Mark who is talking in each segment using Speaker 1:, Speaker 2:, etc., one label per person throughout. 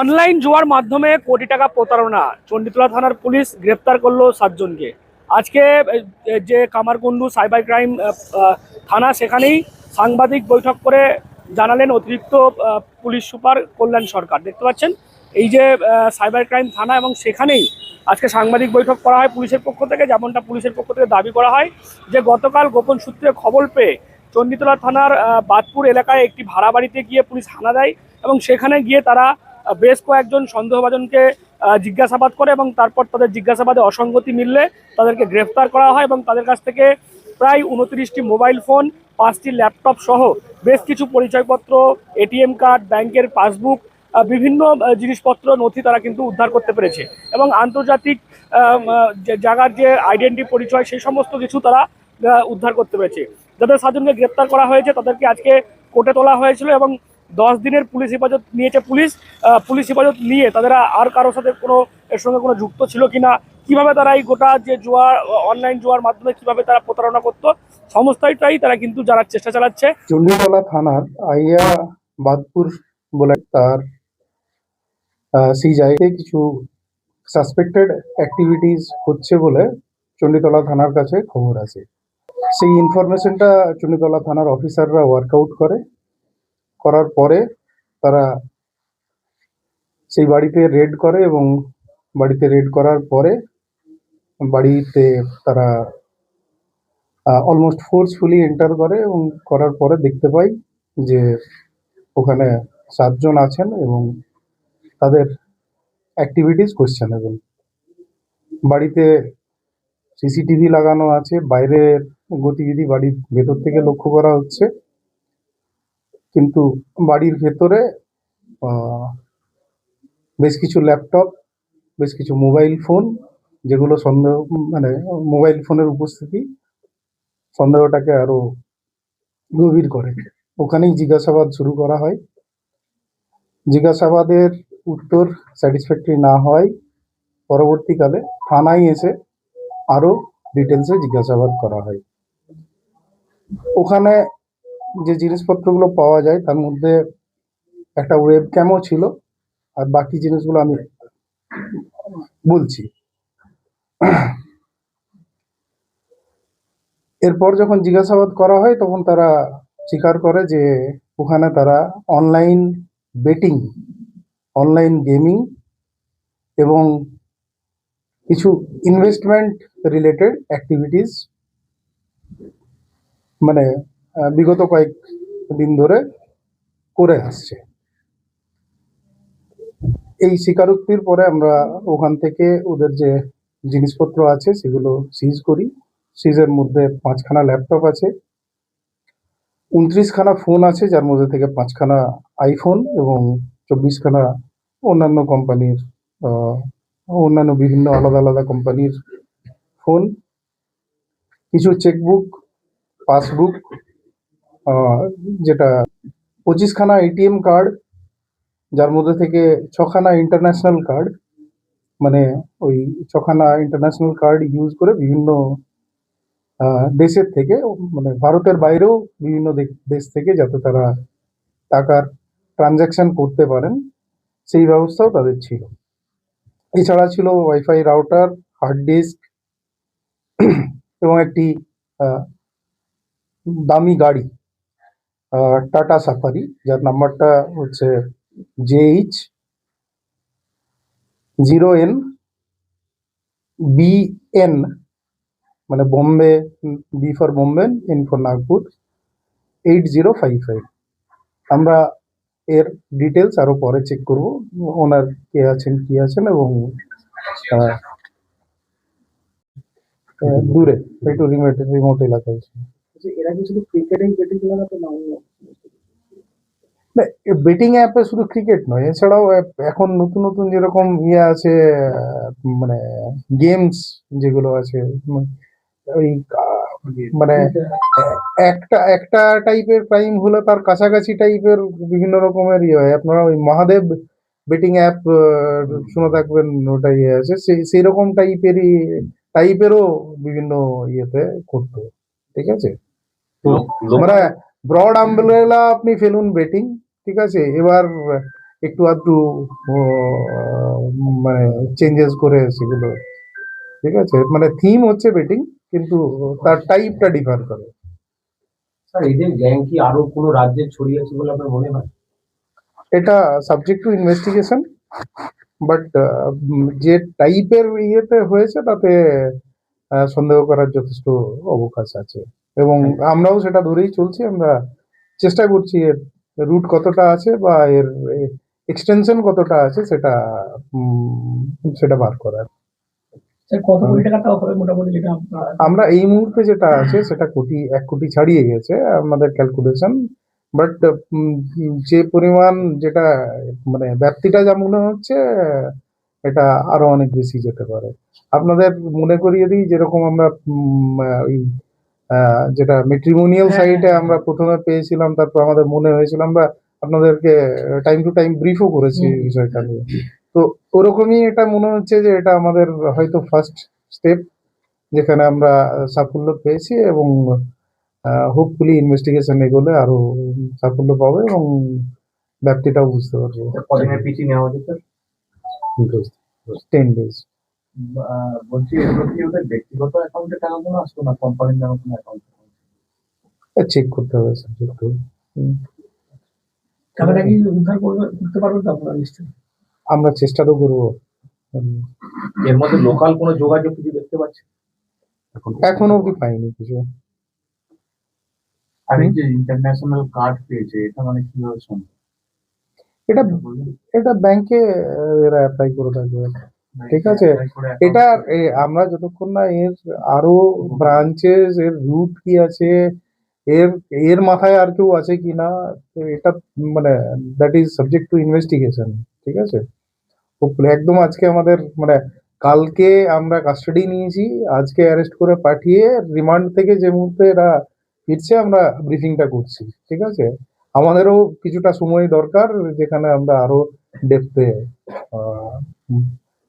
Speaker 1: Online জুয়ার মাধ্যমে কোটি টাকা প্রতারণা। চণ্ডীতলা থানার পুলিশ গ্রেপ্তার করল সাতজনকে। আজকে যে কামারকুণ্ডু সাইবার ক্রাইম থানা, সেখানেই সাংবাদিক বৈঠক করে জানালেন অতিরিক্ত পুলিশ সুপার কল্যাণ সরকার। দেখতে পাচ্ছেন? এই যে সাইবার ক্রাইম থানা এবং সেখানেই আজকে সাংবাদিক বৈঠক করা হয় পুলিশের পক্ষ থেকে, যেমনটা পুলিশের পক্ষ থেকে দাবি করা হয় যে, গতকাল গোপন সূত্রে খবর পেয়ে চণ্ডীতলা থানার বাদপুর এলাকায় একটি ভাড়া বাড়িতে গিয়ে পুলিশ হানা দেয় এবং সেখানে গিয়ে তারা বেশ কয়েকজন সন্দেহভাজনকে জিজ্ঞাসাবাদ করে এবং তারপর তাদের জিজ্ঞাসাবাদে অসঙ্গতি মিললে তাদেরকে গ্রেফতার করা হয় এবং তাদের কাছ থেকে প্রায় উনত্রিশটি মোবাইল ফোন, পাঁচটি ল্যাপটপ সহ বেশ কিছু পরিচয়পত্র, এটিএম কার্ড, ব্যাংকের পাসবুক বিভিন্ন জিনিসপত্র, নথি তারা কিন্তু উদ্ধার করতে পেরেছে এবং আন্তর্জাতিক জায়গার যে আইডেন্টি পরিচয় সেই সমস্ত কিছু তারা উদ্ধার করতে পেরেছে। যাদের সাতজনকে গ্রেপ্তার করা হয়েছে তাদেরকে আজকে কোর্টে তোলা হয়েছিল এবং দশ দিনের পুলিশ হেফাজত নিয়েছে পুলিশ পুলিশ হেফাজত নিয়ে তাদের আর কারোর সাথে কোনো, এর সঙ্গে কোনো যুক্ত ছিল কিনা, কীভাবে তারা এই গোটা যে জুয়া অনলাইন জুয়ার মাধ্যমে কীভাবে তারা প্রতারণা করতো, সমস্তটাই তারা কিন্তু জানার চেষ্টা চালাচ্ছে।
Speaker 2: চণ্ডীতলা থানার আইয়া বাদপুর বলে তার সেই জায়গায় কিছু সাসপেক্টেড অ্যাক্টিভিটিস হচ্ছে বলে চণ্ডীতলা থানার কাছে খবর আছে। সেই ইনফরমেশনটা চণ্ডীতলা থানার অফিসাররা ওয়ার্কআউট করে। করার পরে তারা সেই বাড়িতে রেড করে এবং বাড়িতে রেড করার পরে বাড়িতে তারা অলমোস্ট ফোর্সফুলি এন্টার করে এবং করার পরে দেখতে পাই যে ওখানে সাতজন আছেন এবং তাদের অ্যাক্টিভিটিস কোশ্চেনেবল বাড়িতে সিসিটিভি লাগানো আছে, বাইরের গতিবিধি বাড়ির ভেতর থেকে লক্ষ্য করা হচ্ছে। কিন্তু বাড়ির ভেতরে বেশ কিছু ল্যাপটপ, বেশ কিছু মোবাইল ফোন, যেগুলো সন্দেহ মানে মোবাইল ফোনের উপস্থিতি সন্দেহটাকে আরও গভীর করে। ওখানেই জিজ্ঞাসাবাদ শুরু করা হয়। জিজ্ঞাসাবাদের উত্তর স্যাটিসফ্যাক্টরি না হয় পরবর্তীকালে থানায় এসে আরও ডিটেলসে জিজ্ঞাসাবাদ করা হয়। ওখানে যে জিনিসপত্রগুলো পাওয়া যায়, তার মধ্যে একটা ওয়েব ক্যামও ছিল, আর বাকি জিনিসগুলো আমি বলছি। এরপর যখন জিজ্ঞাসাবাদ করা হয়, তখন তারা স্বীকার করে যে ওখানে তারা অনলাইন বেটিং অনলাইন গেমিং এবং কিছু ইনভেস্টমেন্ট রিলেটেড অ্যাক্টিভিটিস মানে বিগত কয়েক দিন ধরে করে আসছে। এই স্বীকারোক্তির পরে আমরা ওখান থেকে ওদের যে জিনিসপত্র আছে সেগুলো সিজ করি। সিজের মধ্যে পাঁচখানা ল্যাপটপ আছে। উনত্রিশখানা ফোন আছে, যার মধ্যে থেকে পাঁচখানা আইফোন এবং চব্বিশখানা অন্যান্য কোম্পানির অন্যান্য বিভিন্ন আলাদা আলাদা কোম্পানির ফোন কিছু চেকবুক পাসবুক যেটা পঁচিশখানা এটিএম কার্ড যার মধ্যে থেকে ছখানা ইন্টারন্যাশনাল কার্ড মানে ওই ছখানা ইন্টারন্যাশনাল কার্ড ইউজ করে বিভিন্ন দেশের থেকে মানে ভারতের বাইরেও বিভিন্ন দেশ থেকে যাতে তারা টাকার ট্রানজাকশন করতে পারেন, সেই ব্যবস্থাও তাদের ছিল। এছাড়া ছিল ওয়াইফাই রাউটার হার্ড ডিস্ক এবং একটি দামি গাড়ি। টাটা সাফারি, যার নাম্বারটা হচ্ছে জেএইচ জিরো এন বিএন মানে Bombay B for Bombay N for Nagpur eight zero five five আমরা এর ডিটেলস আরও পরে চেক করব, ওনার কে আছেন, কি আছেন এবং দূরে, একটু রিমোট রিমোট এলাকায়
Speaker 3: বেটিং না
Speaker 2: বেটিং অ্যাপে শুধু ক্রিকেট নয়, এছাড়াও এখন নতুন নতুন যেরকম ইয়ে আছে মানে গেমস যেগুলো আছে ওই মানে একটা একটা টাইপের ক্রাইম হলে তার কাছাকাছি টাইপের বিভিন্ন রকমের ইয়ে হয়। আপনারা ওই মহাদেব বেটিং অ্যাপ শুনে থাকবেন, ওটা ইয়ে আছে। সেই সেই রকম টাইপেরই টাইপেরও বিভিন্ন ইয়েতে করতো। ঠিক আছে? মানে ব্রড আমব্রেলা আপনি ফেলুন বেটিং ঠিক আছে? এবার একটু আধটু মানে চেঞ্জেস করে সেগুলো ঠিক আছে? মানে থিম হচ্ছে বেটিং কিন্তু তার টাইপটা ডিফার করে।
Speaker 4: স্যার এদের গ্যাং কি আরও কোনো রাজ্যে ছড়িয়ে আছে বলে আপনার মনে হয়?
Speaker 2: এটা সাবজেক্ট টু ইনভেস্টিগেশন বাট যে টাইপের ইয়েতে হয়েছে তাতে সন্দেহ করার যথেষ্ট অবকাশ আছে। এবং আমরাও সেটা ধরেই চলছি আমরা চেষ্টা করছি এর রুট কতটা আছে বা এর এক্সটেনশন কতটা আছে সেটা সেটা বার করার। আমরা এই মুহূর্তে যেটা আছে সেটা কোটি এক কোটি ছাড়িয়ে গেছে আমাদের ক্যালকুলেশন বাট যে পরিমাণ যেটা মানে ব্যাপ্তিটা যা মনে হচ্ছে এটা আরও অনেক বেশি যেতে পারে। আপনাদের মনে করিয়ে দিই যেরকম আমরা ওই যেটা মেট্রিমোনিয়াল সাইটে
Speaker 3: হ্যাঁ।
Speaker 2: আমরা প্রথমে পেয়েছিলাম তারপর আমাদের মনে হয়েছিল আমরা আপনাদেরকে টাইম টু টাইম ব্রিফও করেছি এই বিষয়টা নিয়ে। তো ওরকমই এটা মনে হচ্ছে যে এটা আমাদের হয়তো ফার্স্ট স্টেপ যেখানে আমরা সাফল্য পেয়েছি এবং হোপফুলি ইনভেস্টিগেশন এগোলে আরও সাফল্য পাবে এবং ব্যাপ্তিটাও বুঝতে পারব।
Speaker 4: কদিনের পিটি নেওয়া হচ্ছে স্যার
Speaker 2: টেন ডেজ
Speaker 4: বলছি এগুলো কি ওদের ব্যক্তিগত অ্যাকাউন্টে টাকাগুলো আসতো না? কোম্পানির নামে কোনো অ্যাকাউন্ট
Speaker 2: চেক করতে হবে সাবজেক্ট
Speaker 3: টাকাটা কি উদ্ধার করবে করতে পারবেন তো আপনারা নিশ্চয়ই?
Speaker 2: আমরা চেষ্টা তো করব।
Speaker 4: এর মধ্যে লোকাল কোনো যোগাযোগ কিছু দেখতে পাচ্ছি এখন
Speaker 2: এখনও অব্দি পাইনি কিছু।
Speaker 4: আর এই যে ইন্টারন্যাশনাল কার্ড পেয়েছে এটা মানে কীভাবে সম্ভব?
Speaker 2: এটা এটা ব্যাংকে এরা অ্যাপ্লাই করে থাকবে। ঠিক আছে। এটা আমরা যতক্ষণ না এর আরও ব্রাঞ্চেস এর রুট কি আছে এর এর মাথায় আর কেউ আছে কি না এটা মানে that is subject to investigation ঠিক আছে? একদম আজকে আমাদের মানে কালকে আমরা কাস্টাডি নিয়েছি আজকে অ্যারেস্ট করে পাঠিয়ে রিমান্ড থেকে যে মুহূর্তে এরা ফিরছে আমরা ব্রিফিংটা করছি ঠিক আছে? আমাদেরও কিছুটা সময় দরকার যেখানে আমরা আরও ডেপথে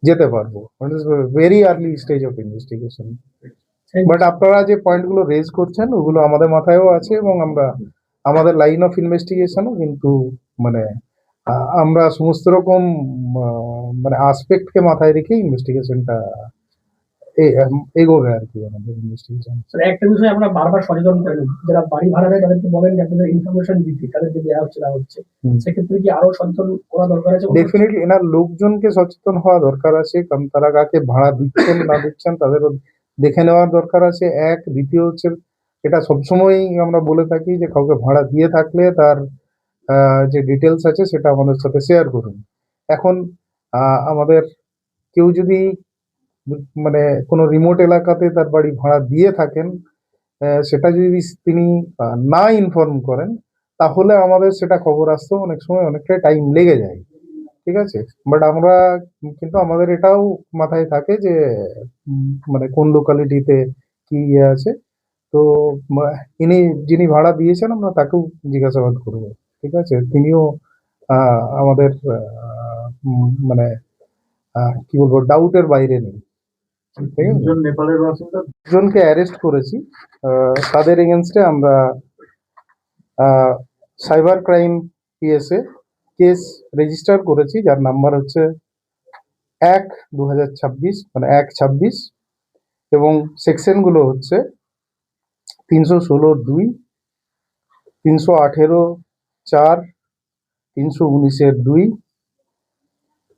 Speaker 2: যেতে পারব। Very early stage of investigation but আপনারা যে পয়েন্টগুলো রেজ করছেন, ওগুলো আমাদের মাথায়ও আছে এবং আমরা, আমাদের লাইন অফ ইনভেস্টিগেশনও কিন্তু মানে আমরা সমস্ত রকম মানে আসপেক্টকে মাথায় রেখে ইনভেস্টিগেশনটা এগোবে আর কি আমাদের ইনভেস্টিগেশন
Speaker 3: স্যার একটা বিষয় আমরা বারবার সচেতন করেন যারা বাড়ি ভাড়া দেয় তাদেরকে বলেন যে আপনাদের ইনফরমেশন দিতে তাদেরকে দেওয়া হচ্ছে না হচ্ছে। সেক্ষেত্রে কি আরও সচেতন করা দরকার আছে?
Speaker 2: ডেফিনেটলি এনার লোকজনকে সচেতন হওয়া দরকার আছে কারণ তারা কাকে ভাড়া দিচ্ছেন না দিচ্ছেন তাদেরও দেখে নেওয়ার দরকার আছে। এক দ্বিতীয় হচ্ছে এটা সবসময়ই আমরা বলে থাকি যে কাউকে ভাড়া দিয়ে থাকলে তার যে ডিটেলস আছে সেটা আমাদের সাথে শেয়ার করুন। এখন আমাদের কেউ যদি মানে কোনো রিমোট এলাকাতে তার বাড়ি ভাড়া দিয়ে থাকেন সেটা যদি তিনি না ইনফর্ম করেন, তাহলে আমাদের সেটা খবর আসতেও অনেক সময় অনেকটাই টাইম লেগে যায়। ঠিক আছে? বাট আমরা, কিন্তু আমাদের এটাও মাথায় থাকে যে মানে কোন লোকালিটিতে কি ইয়ে আছে। তো ইনি যিনি ভাড়া দিয়েছেন, আমরা তাকেও জিজ্ঞাসাবাদ করব। ঠিক আছে? তিনিও আমাদের মানে কি বলব ডাউটের বাইরে নেই। ঠিক
Speaker 4: নেপালের বাসিন্দা?
Speaker 2: অ্যারেস্ট করেছি। তাদের এগেনস্টে আমরা সাইবার ক্রাইম পিএসএ কেস রেজিস্টার করেছি, যার নাম্বার হচ্ছে এক দু মানে এক ছাব্বিশ, এবং সেকশনগুলো হচ্ছে তিনশো ষোলো দুই, তিনশো আঠেরো চার, তিনশো উনিশের দুই,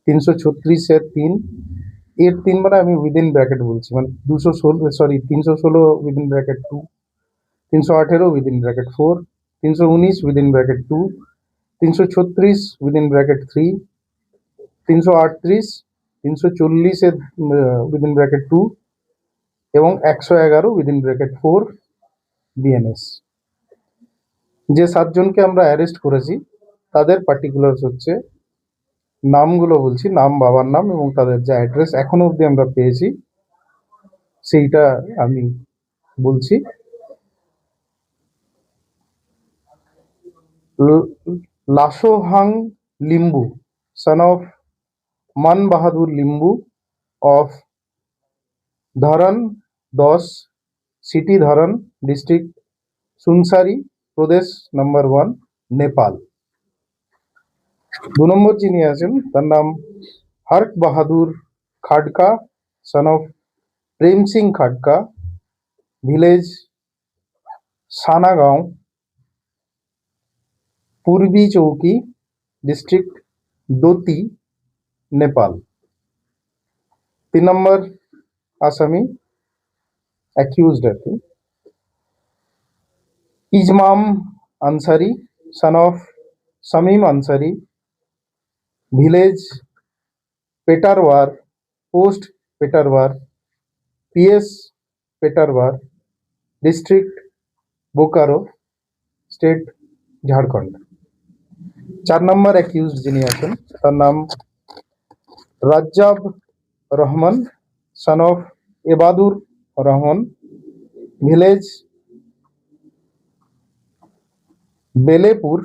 Speaker 2: তিনশো ছত্রিশের তিন এর তিন মানে আমি উইদিন ব্র্যাকেট বলছি মানে দুশো ষোলো সরি তিনশো ষোলো উইদিন ব্র্যাকেট টু তিনশো আঠেরো উইদিন ব্র্যাকেট ফোর তিনশো উনিশ উইদিন ব্র্যাকেট টু তিনশো ছত্রিশ উইদিন ব্র্যাকেট থ্রি তিনশো আটত্রিশ, তিনশো চল্লিশের উইদিন ব্র্যাকেট টু এবং একশো এগারো উইদিন ব্র্যাকেট ফোর বিএনএস যে সাতজনকে আমরা অ্যারেস্ট করেছি, তাদের পার্টিকুলার্স হচ্ছে নামগুলো বলছি, নাম, বাবার নাম এবং তাদের যে অ্যাড্রেস এখনও অবধি আমরা পেয়েছি, সেইটা আমি বলছি। লাসোহাং লিম্বু, son of মান বাহাদুর লিম্বু of ধরন দশ সিটি ধরন ডিস্ট্রিক্ট সুনসারি প্রদেশ নাম্বার ওয়ান নেপাল। দু নম্বর যিনি আছেন তার নাম Hark Bahadur Khadka son of Prem Singh Khadka village Sanagaon Purbi Chowki district Doti Nepal তিন নম্বর আসামি অ্যাকিউজড আর কি Izmam Ansari son of Shamim Ansari village, Petarwar, post Petarwar, PS Petarwar, district Bokaro, state Jharkhand. চার নম্বর accused যিনি আছেন, তার নাম Rajjab Rahman son of Ebadur Rahman, village, Belepur,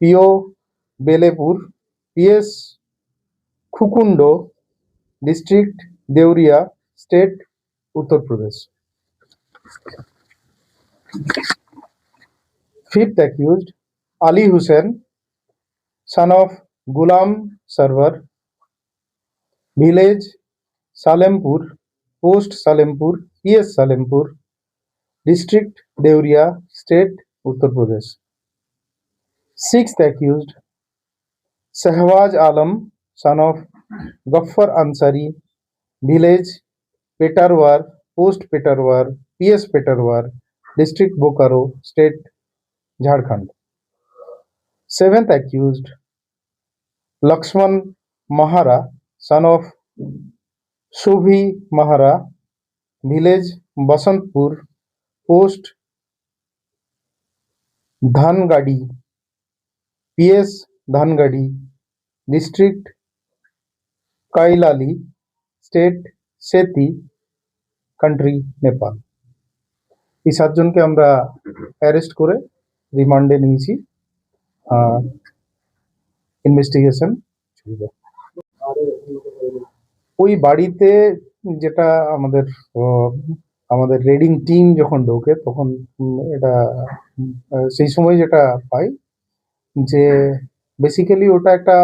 Speaker 2: PO Belepur PS Khukhundu district Deoria state Uttar Pradesh Fifth accused, Ali Hussain, son of Gulam Sarwar, village Salempur, post Salempur, PS Salempur, district Deoria, state Uttar Pradesh. Sixth accused, Shahbaz Alam son of Gaffar Ansari village Petarwar post Petarwar PS Petarwar district Bokaro state Jharkhand. Seventh accused Laxman Mahara son of Subhi Mahara village Basantpur post Dhangadhi PS Dhangadhi district Kailali, state Seti, country Nepal. এই সাতজনকে আমরা arrest করে রিমান্ডে নিয়েছি investigation চলবে ওই বাড়িতে যেটা আমাদের আমাদের রেডিং টিম যখন ঢোকে তখন এটা সেই সময় যেটা পাই যে বেসিক্যালি ওটা একটা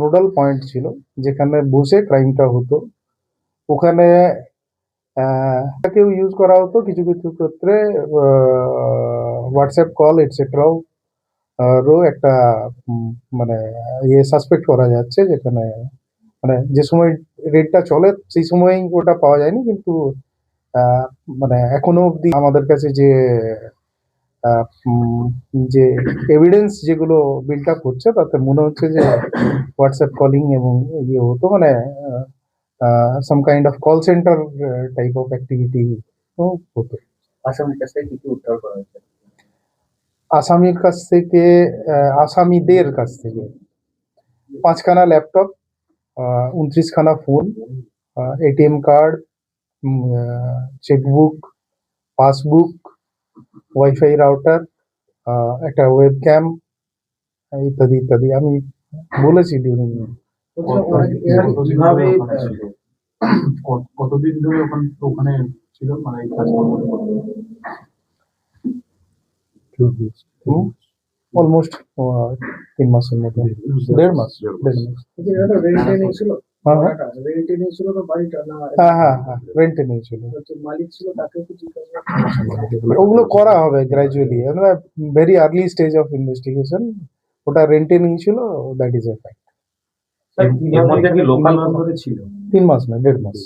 Speaker 2: নোডাল পয়েন্ট ছিল, যেখানে বসে ক্রাইমটা হতো। ওখানে কেউ ইউজ করা হতো, কিছু কিছু ক্ষেত্রে হোয়াটসঅ্যাপ কল এটসেট্রাও রো একটা মানে ইয়ে সাসপেক্ট করা যাচ্ছে, যেখানে মানে যে সময় রেটটা চলে, সেই সময় ওটা পাওয়া যায়নি, কিন্তু মানে এখনও অবধি আমাদের কাছে যে যে এভিডেন্স যেগুলো বিল্ড আপ হচ্ছে তাতে মনে হচ্ছে যে হোয়াটসঅ্যাপ কলিং এবং ইয়ে হতো মানে some kind of call centre type of activity হতো।
Speaker 4: আসামের কাছ থেকে কি কি উদ্ধার করা হয়েছে?
Speaker 2: আসামির কাছ থেকে আসামিদের কাছ থেকে। পাঁচখানা laptop উনত্রিশখানা phone ATM card chequebook passbook wifi router একটা ওয়েব ক্যাম ইত্যাদি ইত্যাদি। আমি বলেছি ডিউরিং?
Speaker 4: কত- কতদিন ধরে ওখানে ওখানে ছিল মানে?
Speaker 2: অলমোস্ট তিন মাসের মতো দেড় মাস দেড় মাস। হ্যাঁ হ্যাঁ। হ্যাঁ হ্যাঁ হ্যাঁ
Speaker 3: জিজ্ঞাসা
Speaker 2: ওগুলো করা হবে গ্র্যাজুয়ালি আমরা very early stage of investigation ওটা রেন্টে নিয়েছিল দ্যাট ইজ এ ফ্যাক্ট তিন মাস না দেড় মাস।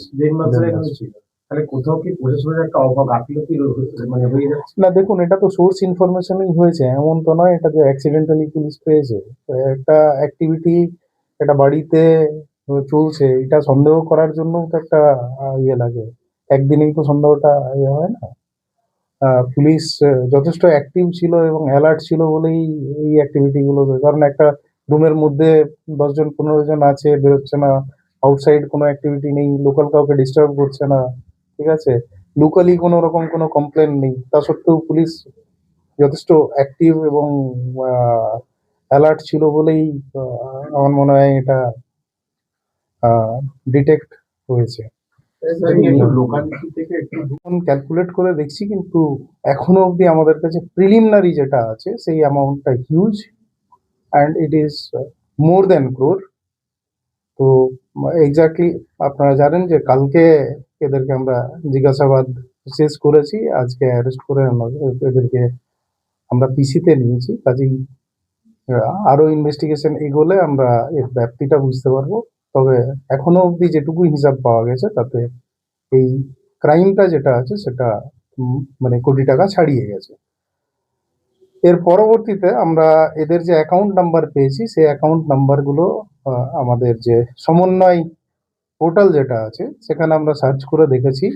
Speaker 5: মানে
Speaker 2: না দেখুন এটা তো সোর্স ইনফরমেশনই হয়েছে এমন তো নয় এটা যে অ্যাক্সিডেন্টালি পুলিশ পেয়েছে। তো একটা অ্যাক্টিভিটি একটা বাড়িতে চলছে। এটা সন্দেহ করার জন্য তো একটা ইয়ে লাগে। একদিনেই তো সন্দেহটা ইয়ে হয় না। পুলিশ যথেষ্ট অ্যাক্টিভ ছিল এবং অ্যালার্ট ছিল বলেই এই অ্যাক্টিভিটি গুলো কারণ একটা রুমের মধ্যে দশজন, পনেরো জন আছে, বেরোচ্ছে না। আউটসাইড কোনো অ্যাক্টিভিটি নেই। লোকাল কাউকে ডিস্টার্ব করছে না। ঠিক আছে? লোকালি কোনো রকম কোনো কমপ্লেন নেই। তা সত্ত্বেও পুলিশ যথেষ্ট অ্যাক্টিভ এবং অ্যালার্ট ছিল বলেই আমার মনে হয় এটা ডিটেক্ট হয়েছে। ক্যালকুলেট করে দেখছি কিন্তু এখনও অবধি আমাদের কাছে প্রিলিমিনারি যেটা আছে সেই অ্যামাউন্টটা huge and it is more than crore তো এক্স্যাক্টলি আপনারা জানেন যে কালকে এদেরকে আমরা জিজ্ঞাসাবাদ শেষ করেছি আজকে অ্যারেস্ট করে এদেরকে আমরা পিসিতে নিয়েছি। কাজেই আহ, আরও ইনভেস্টিগেশন এগোলে আমরা এর ব্যাপ্তিটা বুঝতে পারব। তবে এখনও অবধি যেটুকু হিসাব পাওয়া গেছে, তাতে এই ক্রাইমটা যেটা আছে, সেটা মানে কোটি টাকা ছাড়িয়ে গেছে। এর পরবর্তীতে আমরা এদের যে অ্যাকাউন্ট নাম্বার পেয়েছি, সেই অ্যাকাউন্ট নাম্বারগুলো আমাদের যে সমন্বয় পোর্টাল যেটা আছে, সেখানে আমরা সার্চ করে দেখেছি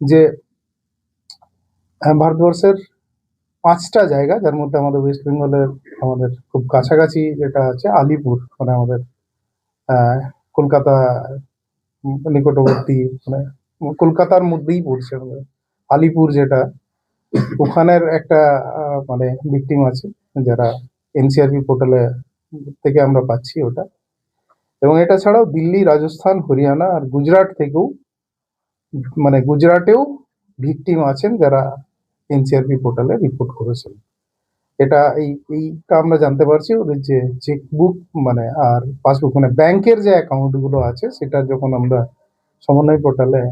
Speaker 2: যে ভারতবর্ষের পাঁচটা জায়গা, যার মধ্যে আমাদের ওয়েস্ট বেঙ্গলের আমাদের খুব কাছাকাছি যেটা আছে, আলিপুর মানে আমাদের কলকাতা নিকটবর্তী মানে কলকাতার মধ্যেই পড়ছে আমাদের। আলিপুর যেটা, ওখানের একটা মানে ভিকটিম আছে, যারা এনসিআরপি পোর্টালে থেকে আমরা পাচ্ছি ওটা। এবং এটা ছাড়াও দিল্লি, রাজস্থান, হরিয়ানা আর গুজরাট থেকেও মানে গুজরাটেও ভিকটিম আছেন যারা এনসিআরপি পোর্টালে রিপোর্ট করেছেন। এটা এই, এইটা আমরা জানতে পারছি ওদের যে চেকবুক মানে আর পাসবুক মানে ব্যাংকের যে অ্যাকাউন্টগুলো আছে, সেটা যখন আমরা সমন্বয় পোর্টালে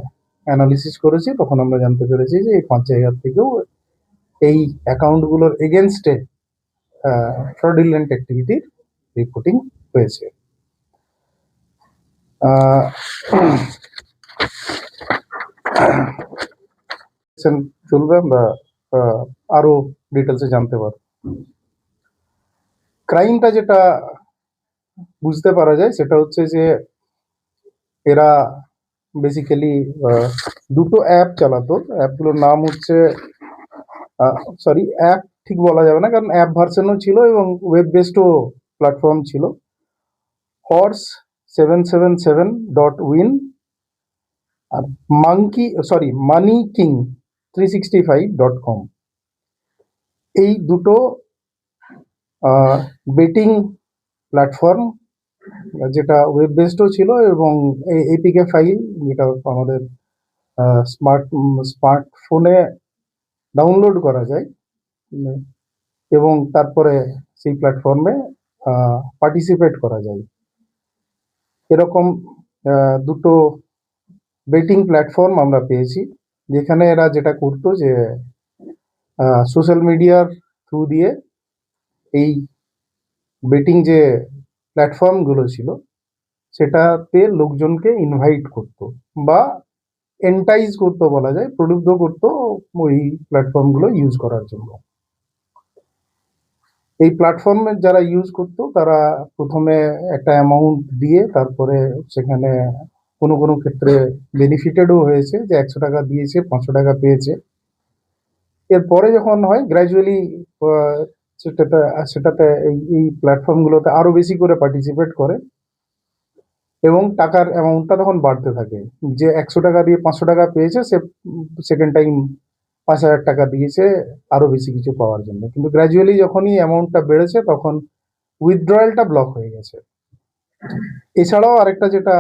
Speaker 2: অ্যানালিসিস করেছি, তখন আমরা জানতে পেরেছি যে এই পাঁচ জায়গা থেকেও এই অ্যাকাউন্টগুলোর এগেনস্টে ফ্রডিলেন্ট অ্যাক্টিভিটির রিপোর্টিং হয়েছে। চলবে, আমরা আরও ডিটেলসে জানতে পারব। ক্রাইমটা যেটা বুঝতে পারা যায়, সেটা হচ্ছে যে এরা বেসিক্যালি দুটো অ্যাপ চালাতো। অ্যাপগুলোর নাম হচ্ছে সরি অ্যাপ ঠিক বলা যাবে না, কারণ অ্যাপ ভার্সনও ছিল এবং ওয়েব বেসডও প্ল্যাটফর্ম ছিল। Horse seven seven seven dot win আর monkey sorry money king three sixty five dot com এই দুটো বেটিং প্ল্যাটফর্ম যেটা ওয়েব বেসডও ছিল এবং এপিকে ফাইল যেটা আমাদের স্মার্ট স্মার্টফোনে ডাউনলোড করা যায়। এবং তারপরে সেই প্ল্যাটফর্মে পার্টিসিপেট করা যায়। এরকম দুটো বেটিং প্ল্যাটফর্ম আমরা পেয়েছি। যেখানে এরা যেটা করতো যে সোশ্যাল মিডিয়ার থ্রু দিয়ে এই বেটিং যে প্ল্যাটফর্মগুলো ছিল, সেটাতে লোকজনকে ইনভাইট করতো বা এন্টাইজ করতো বলা যায়, প্রলুব্ধ করতো ওই প্ল্যাটফর্মগুলো ইউজ করার জন্য। এই প্ল্যাটফর্মে যারা ইউজ করতো, তারা প্রথমে একটা অ্যামাউন্ট দিয়ে তারপরে সেখানে কোনো কোনো ক্ষেত্রে বেনিফিটেডও হয়েছে যে একশো টাকা দিয়েছে, পাঁচশো টাকা পেয়েছে। এরপরে যখন হয় গ্র্যাজুয়ালি সেটাতে সেটাতে এই প্ল্যাটফর্মগুলোতে আরও বেশি করে পার্টিসিপেট করে এবং টাকার অ্যামাউন্টটা তখন বাড়তে থাকে। যে একশো টাকা দিয়ে পাঁচশো টাকা পেয়েছে, সে সেকেন্ড টাইম পাঁচ হাজার টাকা দিয়েছে, আরও বেশি কিছু পাওয়ার জন্য। কিন্তু গ্র্যাজুয়ালি যখনই অ্যামাউন্টটা বেড়েছে, তখন উইথড্রয়ালটা ব্লক হয়ে গেছে। এছাড়াও আরেকটা যেটা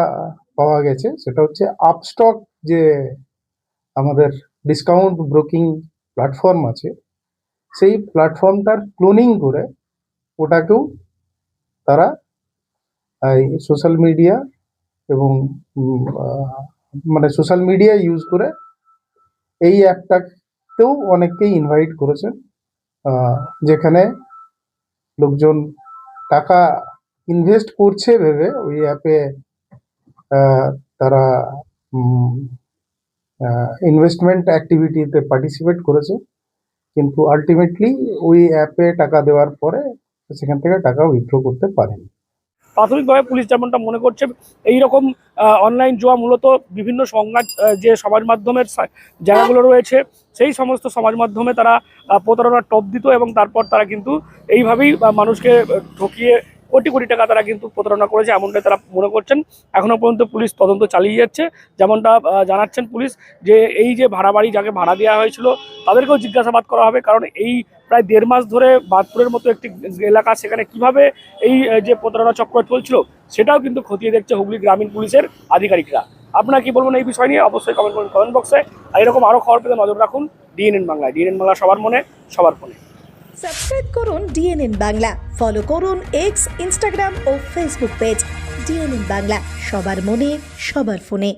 Speaker 2: পাওয়া গেছে, সেটা হচ্ছে আপস্টক যে আমাদের ডিসকাউন্ট ব্রোকিং প্ল্যাটফর্ম আছে, সেই প্ল্যাটফর্মটার ক্লোনিং করে ওটাকেও তারা সোশ্যাল মিডিয়া এবং মানে সোশ্যাল মিডিয়া ইউজ করে এই অ্যাপটাতেও অনেককেই ইনভাইট করেছেন যেখানে লোকজন টাকা ইনভেস্ট করছে ভেবে ওই অ্যাপে তারা ইনভেস্টমেন্ট অ্যাক্টিভিটিতে পার্টিসিপেট করেছে। কিন্তু আলটিমেটলি ওই অ্যাপে টাকা দেওয়ার পরে সেখান থেকে টাকা উইথড্র করতে পারেনি।
Speaker 1: প্রাথমিকভাবে পুলিশ যেমনটা মনে করছে এই রকম অনলাইন জুয়া মূলত বিভিন্ন সংঘাত যে সমাজ মাধ্যমের জায়গাগুলো রয়েছে, সেই সমস্ত সমাজ মাধ্যমে তারা প্রতারণার টপ দিত এবং তারপর তারা কিন্তু এইভাবেই মানুষকে ঠকিয়ে কোটি কোটি টাকা তারা কিন্তু প্রতারণা করেছে, এমনটাই তারা মনে করছেন। এখনও পর্যন্ত পুলিশ তদন্ত চালিয়ে যাচ্ছে। যেমনটা জানাচ্ছেন পুলিশ যে এই যে ভাড়া বাড়ি যাকে ভাড়া দেওয়া হয়েছিল, তাদেরকেও জিজ্ঞাসাবাদ করা হবে। কারণ এই প্রায় দেড় মাস ধরে বাদপুরের মতো একটি এলাকা, সেখানে কীভাবে এই যে প্রতারণা চক্র চলছিল, সেটাও কিন্তু খতিয়ে দেখছে হুগলি গ্রামীণ পুলিশের আধিকারিকরা। আপনারা কি বলবেন এই বিষয় নিয়ে? অবশ্যই কমেন্ট করুন কমেন্ট বক্সে। আর এরকম আরও খবর পেতে নজর রাখুন ডিএনএন বাংলায়। ডিএনএন বাংলা সবার মনে, সবার ফোনে।
Speaker 6: সাবস্ক্রাইব করুন ডিএনএন বাংলা। ফলো করুন এক্স ইনস্টাগ্রাম ও ফেসবুক পেজ ডিএনএন বাংলা। সবার মনে, সবার ফোনে।